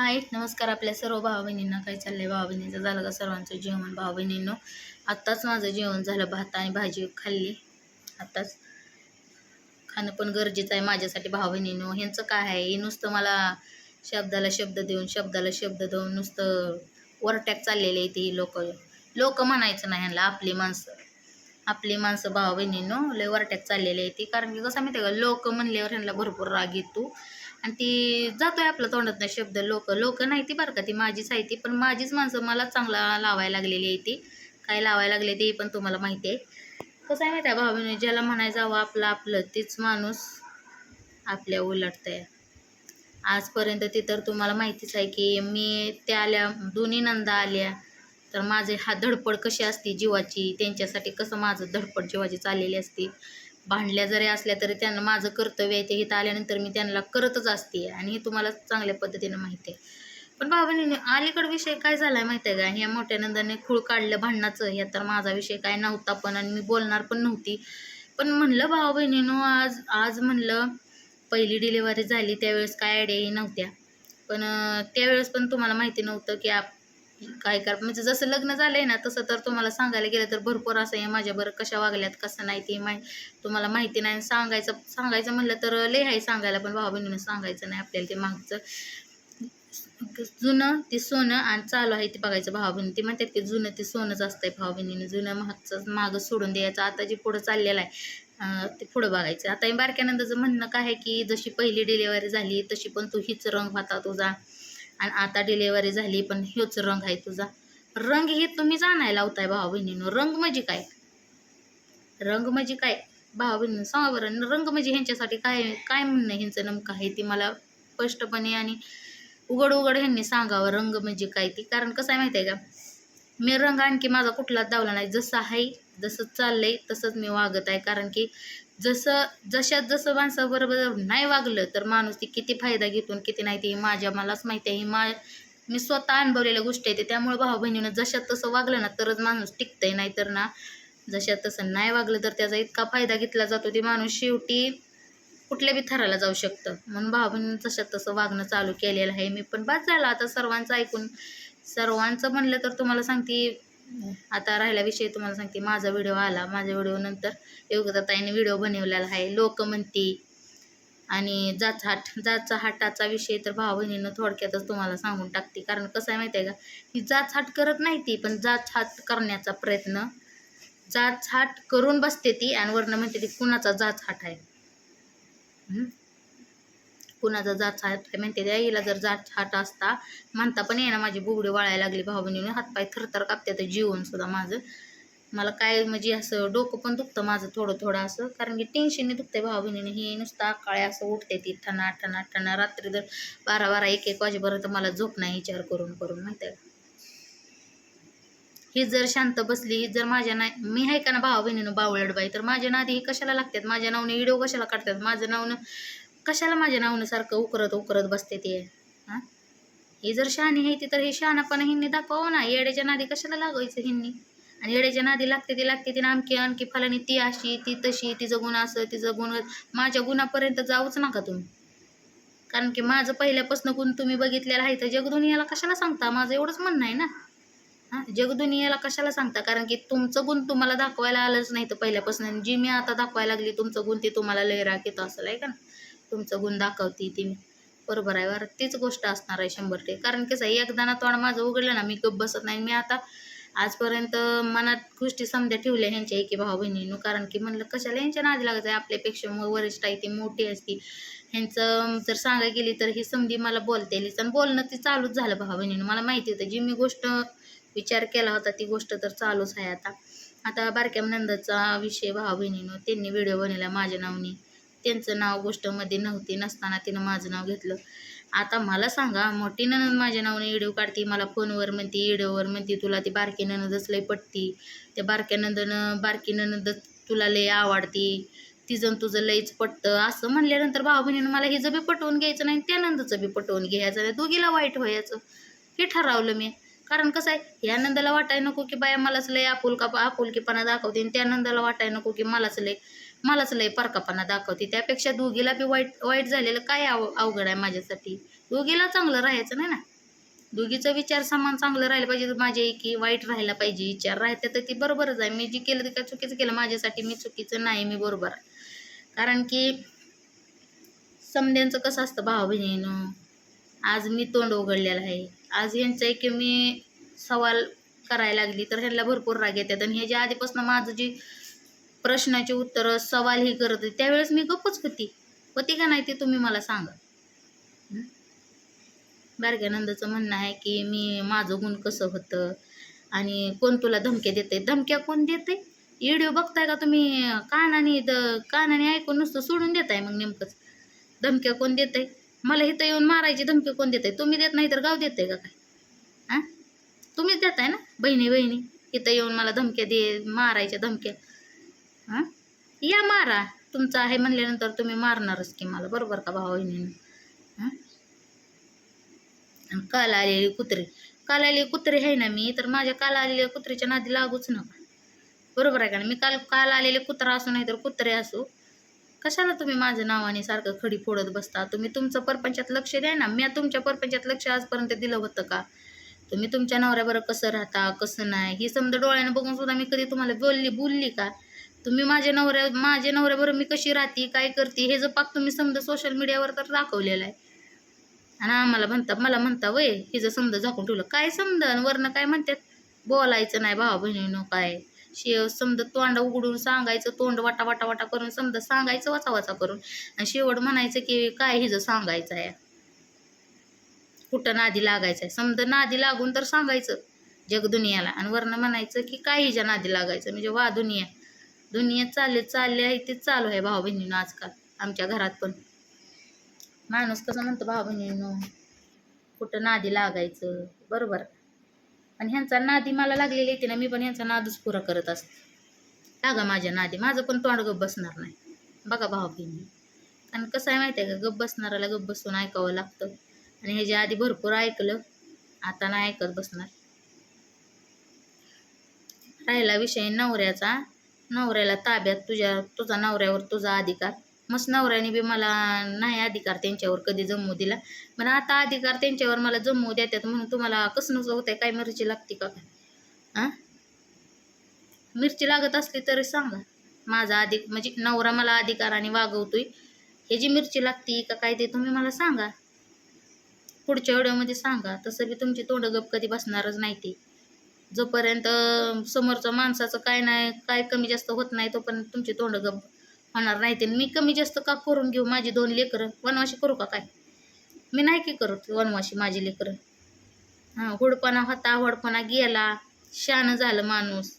हाय नमस्कार आपल्या सर्व भाव बहिणींना काय चाललंय भाव बहिणींचं झालं का सर्वांचं जेवण भाव बहिणींनो आत्ताच माझं जेवण झालं भात आणि भाजी खाल्ली. आत्ताच खाणं पण गरजेचं आहे माझ्यासाठी भाव बहिणींनो ह्यांचं काय आहे? हे नुसतं मला शब्दाला शब्द देऊन शब्दाला शब्द देऊन नुसतं वरटॅक चाललेले आहे ती लोक. लोक म्हणायचं नाही ह्यांना आपली माणसं. आपली माणसं भाव बहिणींनो लय वरटॅक चाललेले आहे ती कारण की कसं माहिती आहे का? लोक म्हणल्यावर ह्यांना भरपूर राग येतो. आणि ती जातोय आपल्या तोंडातनं शब्द. लोक लोक नाही ती बरं का ती माझीच आहे ती. पण माझीच माणसं मला चांगला लावायला लागलेली आहे ती. काय लावायला लागले ते पण तुम्हाला माहिती आहे. कसं आहे माहिती आहे भावाने म्हणजे ज्याला म्हणायचं हवं आपलं आपलं तीच माणूस आपल्या उलटतंय. आजपर्यंत ती तर तुम्हाला माहितीच आहे की मी त्या आल्या दोन्ही नंदा आल्या तर माझे हा धडपड कशी असते जीवाची? त्यांच्यासाठी कसं माझं धडपड जीवाची चाललेली असते? भांडल्या जरी असल्या तरी त्यांना माझं कर्तव्य आहे ते इथं आल्यानंतर मी त्यांना करतच असते आणि हे तुम्हाला चांगल्या पद्धतीनं माहिती आहे. पण बाबांनी अलीकड विषय काय झाला आहे माहिती आहे का? ह्या मोठ्या नंदाने खूळ काढलं भांडणाचं. ह्या तर माझा विषय काय नव्हता पण आणि मी बोलणार पण नव्हती. पण म्हणलं भाऊ बहिणीनं आज आज म्हणलं पहिली डिलिव्हरी झाली त्यावेळेस काय आयडियाही नव्हत्या. पण त्यावेळेस पण तुम्हाला माहिती नव्हतं की आप काय कर म्हणजे जसं लग्न झालंय ना तसं तर तुम्हाला सांगायला गेलं तर भरपूर असं आहे माझ्याबरोबर कशा वागल्यात कसं नाही ते माहि तुम्हाला माहिती नाही. सांगायचं सांगायचं म्हणलं तर लय आहे सांगायला पण भावा बहिणीनं सांगायचं नाही आपल्याला ते मागचं. जुनं ते सोनं आणि चालू आहे ते बघायचं भाऊ बहिणी. ते म्हणतात की जुनं ते सोनंच असतंय भाऊ बहिणीनं. जुनं मागचं मागं सोडून द्यायचं. आता जे पुढं चाललेलं आहे ते पुढं बघायचं. आता हे बारक्यानंदाचं म्हणणं काय आहे की जशी पहिली डिलिव्हरी झाली तशी पण तू हीच रंग होता तुझा. आणि आता डिलेवरी झाली पण ह्योच रंग आहे तुझा. रंग हे तुम्ही जाणायला लावताय भाऊ बहिणीनो रंग म्हणजे काय? रंग म्हणजे काय? भाऊ बहिणी सांगा बरं रंग म्हणजे ह्यांच्यासाठी काय काय म्हणणं ह्यांचं नेमकं आहे ती मला स्पष्टपणे आणि उघड उघड ह्यांनी सांगावं रंग म्हणजे काय ती. कारण कसं आहे माहिती आहे का? मी रंग आणखी माझा कुठलाच दावला नाही. जसं आहे जसं चाललंय तसंच मी वागत आहे. कारण की जसं जशात जसं माणसाबरोबर नाही वागलं तर माणूस ती किती फायदा घेतो आणि किती नाही ते माझ्या मलाच माहिती आहे. ही मा मी स्वतः अनुभवलेल्या गोष्टी आहेत त्यामुळे भाऊ बहिणीनं जशात तसं वागलं ना तरच माणूस टिकतंय. नाही तर ना जशात तसं नाही वागलं तर त्याचा इतका फायदा घेतला जातो ते माणूस शेवटी कुठल्या बी थराला जाऊ शकतं. म्हणून भाऊ बहिणीनं जशात तसं वागणं चालू केलेलं आहे. मी पण बाद झाला आता सर्वांचं ऐकून. सर्वांचं म्हणलं तर तुम्हाला सांगते आता राहिला विषय तुम्हाला सांगते माझा व्हिडिओ आला. माझ्या व्हिडिओ नंतर व्हिडिओ बनवलेला आहे. लोक म्हणते आणि जाच हाट जाचा हाटाचा विषय तर भाऊ बहिणीनं थोडक्यातच तुम्हाला सांगून टाकते. कारण कसं आहे माहिती आहे का? ही जाच हाट करत नाही ती पण जाच हाट करण्याचा प्रयत्न जाच हाट करून बसते ती आणि वरनं म्हणते ती कुणाचा जाच हाट आहे? कुणाचा जात हात काय म्हणते त्या हिला जर जात हाट असता म्हणता पण ये ना माझी बुगडी वाळायला लागली भाऊ बहिणीने हातपाय थरथर कापते तर जीवन सुद्धा माझं. मला काय म्हणजे असं डोकं पण दुखतं माझं थोडं थोडं असं कारण की टेन्शनने दुखते भाऊ बहिणीने हे नुसतं काळे असं उठते ती ठणा ठणा ठणा रात्री जर बारा बारा एक एक वाजेपर्यंत मला झोप नाही विचार करून करून माहिती आहे ही जर शांत बसली ही जर माझ्या नाही मी आहे का ना भाऊ बहिणीनं बावळड बाई तर माझ्या नादी ही कशाला लागतात? माझ्या नावने व्हिडिओ कशाला काढतात? माझं नावनं कशाला माझ्या नावनं सारखं उकरत उकरत बसते ते? हां? ही जर शहाणी आहे ती तर हे शहाणापणा हिंनी दाखवावं ना. येड्याच्या नादी कशाला लागायचं हिंनी? आणि येड्याच्या नादी लागते ती लागते ती आणखी आणखी फलानी ती अशी ती तशी तिचं गुण असं तिचं गुण माझ्या गुणापर्यंत जाऊच नका तुम्ही. कारण की माझं पहिल्यापासून गुण तुम्ही बघितलेलं आहे तर जगदुनियाला कशाला सांगता? माझं एवढंच म्हणणं आहे ना. हां? जगदुनियाला कशाला सांगता? कारण की तुमचं गुण तुम्हाला दाखवायला आलंच नाही तर पहिल्यापासून. जी मी आता दाखवायला लागली तुमचं गुण ते तुम्हाला लय राग येतो असं आहे का ना तुमचं गुण दाखवते ती. मी बरोबर आहे बरं. तीच गोष्ट असणार आहे शंभर टक्के. कारण कसं आहे एकदा ना तोंड माझं उघडलं ना मी गप बसत नाही. मी आता आजपर्यंत मनात गोष्टी समजा ठेवल्या ह्यांच्या एकी भाऊ बहिणीनं कारण की म्हणलं कशाला ह्यांच्या नादी लागत आहे? आपल्यापेक्षा मग वरिष्ठ आहे ती मोठी असती. ह्यांचं जर सांगायला गेली तर ही समधी मला बोलते आणि बोलणं ती चालूच झालं भाऊ बहिणीनं मला माहिती होतं जी मी गोष्ट विचार केला होता ती गोष्ट तर चालूच आहे आता. आता बारक्या नंदाचा विषय भाऊ बहिणीनं त्यांनी व्हिडिओ बनवला माझ्या नावनी. त्यांचं नाव गोष्टमध्ये नव्हती नसताना तिनं माझं नाव घेतलं. आता मला सांगा मोठी ननद माझ्या नावाने व्हिडिओ काढते मला फोनवर म्हणते व्हिडिओवर म्हणते तुला ती बारकी ननदच लय पटती. त्या बारक्या नंदनं बारकी ननद तुला लय आवडती. तिचं तुझं लयच पटतं. असं म्हणल्यानंतर भाऊ बहिणीनं मला हिचं बी पटवून घ्यायचं नाही त्या नंदचं बी पटवून घ्यायचं नाही. दोघीला वाईट व्हायचं. हे ठरवलं मी. कारण कसं आहे या नंदाला वाटायला नको की बाया मलाच लय आपुलका आपुलकीपणा दाखवते आणि त्या नंदाला वाटायला नको की मलाच लय. मलाच लय परकापणा दाखवते. त्यापेक्षा दोघीला बी वाईट वाईट झालेलं काय आव अवघड आहे माझ्यासाठी? दोघीला चांगलं राहायचं नाही ना? दोघीचा विचार समान चांगलं राहिलं पाहिजे माझ्या एकी वाईट राहायला पाहिजे विचार राहते तर ती बरोबरच आहे. मी जे केलं ते काय चुकीचं केलं माझ्यासाठी मी चुकीचं नाही मी बरोबर आहे. कारण की समद्यांचं कसं असतं भाव बहिणीनं? आज मी तोंड उघडलेलं आहे. आज यांचं आहे की मी सवाल करायला लागली तर ह्यांना भरपूर राग येतात. आणि ह्याच्या आधीपासून माझं जी प्रश्नाची उत्तरं सवाल ही करत होते. त्यावेळेस मी गप्पच होती. होती का नाही ते तुम्ही मला सांगा. हं? बारक्यानंदाचं म्हणणं आहे की मी माझं गुण कसं होतं आणि कोण तुला धमक्या देते धमक्या कोण देते व्हिडिओ बघताय का तुम्ही? कानाने द कानाने ऐकून नुसतं सोडून देताय मग नेमकंच. धमक्या कोण देते मला इथं येऊन मारायची धमकी कोण देते तुम्ही देत नाही तर गाव देते का काय? हां? तुम्हीच देताय ना? बहिणी बहिणी इथं येऊन मला धमक्या दे मारायच्या धमक्या. हां? या मारा. तुमचं आहे म्हणल्यानंतर तुम्ही मारणारच की मला. बरोबर का भावा बहिणीनं हां? आणि काल आलेली कुत्रे. काल आलेली कुत्रे आहे ना मी तर माझ्या काल आलेल्या कुत्रीच्या नादी लागूच नका. बरोबर आहे का मी काल काल आलेले कुत्रा असो नाही तर कुत्रे असो कशाला तुम्ही माझं नावाने सारखं खडी फोडत बसता? तुम्ही तुमचं परपंचात लक्ष द्या ना. मी तुमच्या परपंचात लक्ष आजपर्यंत दिलं होतं का? तुम्ही तुमच्या नवऱ्याबरोबर कसं राहता कसं नाही? ही समजा डोळ्यानं बघून सुद्धा मी कधी तुम्हाला बोलली बोलली का? तुम्ही माझ्या नवऱ्या माझ्या नवऱ्याबरोबर मी कशी राहते काय करते हे जर तुम्ही समजा सोशल मीडियावर तर दाखवलेलं आहे. आणि आम्हाला म्हणता मला म्हणता वय हिचं समजा झाकून ठेवलं काय समजा? वरनं काय म्हणतात? बोलायचं नाही भावा बहिणीनो काय? शेव समजा तोंड उघडून सांगायचं तोंड वाटा वाटा वाटा करून समजा सांगायचं वाचा वाचा करून. आणि शेवट म्हणायचं की काय हिचं सांगायचं आहे? कुठं नादी लागायचं आहे? समजा नादी लागून तर सांगायचं जगदुनियाला. आणि वरनं म्हणायचं की काय हिच्या नादी लागायचं? म्हणजे वा दुनिया. दुनिया चालले चालले आहे ते चालू आहे भाऊ बहिणीनं आजकाल आमच्या घरात पण. माणूस कसं म्हणतो भाऊ बहिणीनं कुठं नादी लागायचं बरोबर. आणि ह्यांचा नादी मला लागलेली येते ना मी पण ह्यांचा नादच पुरा करत असते. लागा माझ्या नादी माझं पण तोंड गप बसणार नाही. बघा भाऊ बहिणी आणि कसं आहे माहिती आहे का गप बसणाऱ्याला गप बसून ऐकावं लागतं. आणि ह्याच्या आधी भरपूर ऐकलं आता नाही ऐकत बसणार. राहिला विषय नवऱ्याचा. नवऱ्याला ताब्यात तुझ्या तुझा नवऱ्यावर तुझा अधिकार. मस्त नवऱ्याने बी मला नाही अधिकार त्यांच्यावर कधी जमवू दिला. पण आता अधिकार त्यांच्यावर मला जमवू देतात म्हणून तुम्हाला कसं होत आहे काय मिरची लागते का काय? हां मिरची लागत असली तरी सांगा. माझा अधिक म्हणजे नवरा मला अधिकाराने वागवतोय. हे जी मिरची लागते का काय ते तुम्ही मला सांगा. पुढच्या व्हिडिओमध्ये सांगा. तसं बी तुमची तोंड गप कधी बसणारच नाही ते. जोपर्यंत समोरचं माणसाचं काय नाही काय कमी जास्त होत नाही तोपर्यंत तुमची तोंड गप होणार नाही ते. मी कमी जास्त का करून घेऊ माझी दोन लेकरं? वनवाशी करू का काय? मी नाही की करत वनवाशी माझी लेकरं. हां हुडपणा होता हुडपणा गेला शानं झालं माणूस.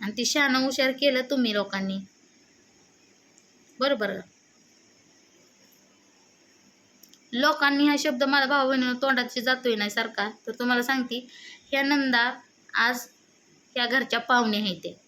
आणि ती शानं हुशार केलं तुम्ही लोकांनी. बरोबर? लोकांनी हा शब्द मला भाऊ बहिणी तोंडाची जातोय नाही सारखा तर तुम्हाला सांगते ह्या नंदा आज त्या घरच्या पाहुणे आहेत ते.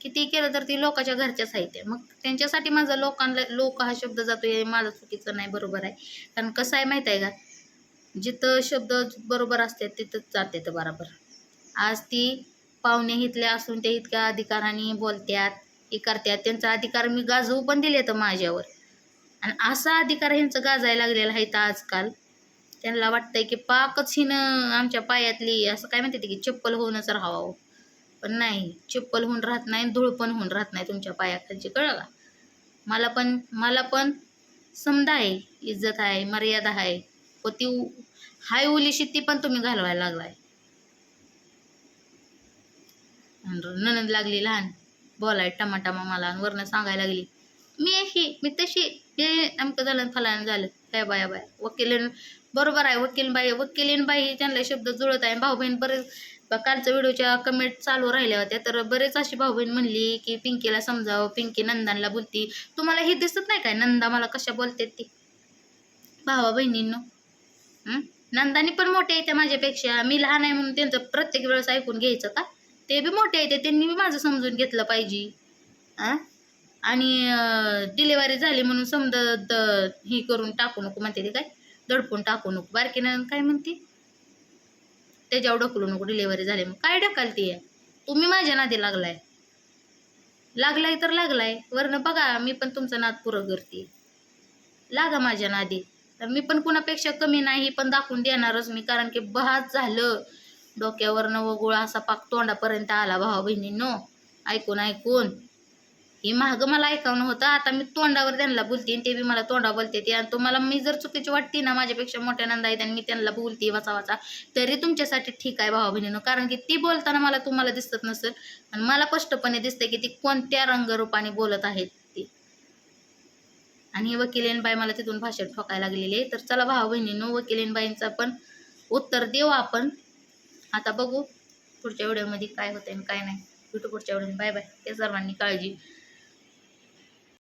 किती केलं तर ती लोकाच्या घरच्याच आहेत ते. मग त्यांच्यासाठी माझा लोकांना लोक हा शब्द जातो हे माझं चुकीचं नाही बरोबर आहे. कारण कसं आहे माहीत आहे का? जिथं शब्द बरोबर असतात तिथंच जाते तर बरोबर. आज ती पाहुणे इथल्या असून त्या इतक्या अधिकाराने बोलत्यात हे करत्यात. त्यांचा अधिकार मी गाजवू पण दिले तर माझ्यावर. आणि असा अधिकार ह्यांचं गाजायला लागलेला आहे तर आजकाल. त्यांना वाटतंय की पाकच हिनं आमच्या पायातली असं काय म्हणते की चप्पल होऊनच राहावं. पण नाही चप्पल होऊन राहत नाही धूळ पण होऊन राहत नाही तुमच्या पायाखालची. कळलं का? मला पण मला पण समजा आहे इज्जत आहे मर्यादा आहे. व ती हाय ओलीशी ती पण तुम्ही घालवायला लागलाय. ननद ननंद लागली लहान बोलाय टमाटामा मला आणि वरनं सांगायला लागली मी अशी मी तशी हे नेमकं झालं फलानं झालं. काय बाया बाया वकील बरोबर आहे वकीलबाई वकिलीनबाई त्यांना शब्द जुळत आहे. भाऊ बहीण बरेच कालच्या व्हिडिओच्या कमेंट चालू राहिल्या होत्या. तर बरेच अशी भाऊ बहीण म्हणली की पिंकीला समजावं पिंकी नंदांना बोलती. तुम्हाला हे दिसत नाही काय? नंदा मला कशा बोलते ती? भावा बहिणींनो नंदानी पण मोठे येते माझ्यापेक्षा. मी लहान आहे म्हणून त्यांचं प्रत्येक वेळेस ऐकून घ्यायचं का? ते बी मोठे येते त्यांनी बी माझं समजून घेतलं पाहिजे. आ? आणि डिलेवरी झाली म्हणून समजा द ही करून टाकू नको म्हणते ते काय? दडपून टाकू नको बारकीनं काय म्हणते? त्याच्यावर ढकलू नको डिलेवरी झाली. मग काय ढकलते तुम्ही माझ्या नादी लागलाय. लागलाय तर लागलाय. वरनं बघा मी पण तुमचा नाद पुरं करते. लागा माझ्या नादी. तर मी पण कुणापेक्षा कमी नाही पण दाखवून देणारच मी. कारण की बहात झालं. डोक्यावरनं वगुळा असा पाक तोंडापर्यंत आला भावा बहिणींनो. ऐकून ऐकून. हे महाग मला ऐकावणं होतं आता मी तोंडावर त्यांना बोलते आणि ते बी मला तोंडावर बोलते. ते आणि तुम्हाला मी जर चुकीची वाटते ना माझ्यापेक्षा मोठ्या नंदा आहेत आणि मी त्यांना बोलते वाचा वाचा तरी तुमच्यासाठी ठीक आहे भावा बहिणीनं. कारण की ती बोलताना मला तुम्हाला दिसत नसेल आणि मला स्पष्टपणे दिसते की ती कोणत्या रंगरूपाने बोलत आहेत ती. आणि वकिलेनबाई मला तिथून भाषण ठोकायला लागलेली तर चला भावा बहिणीनं वकिलेनबाईंचा पण उत्तर देऊ आपण. आता बघू पुढच्या व्हिडिओमध्ये काय होतंय आणि काय नाही. भेटू पुढच्या व्हिडिओ बाय बाय. त्या सर्वांनी काळजी.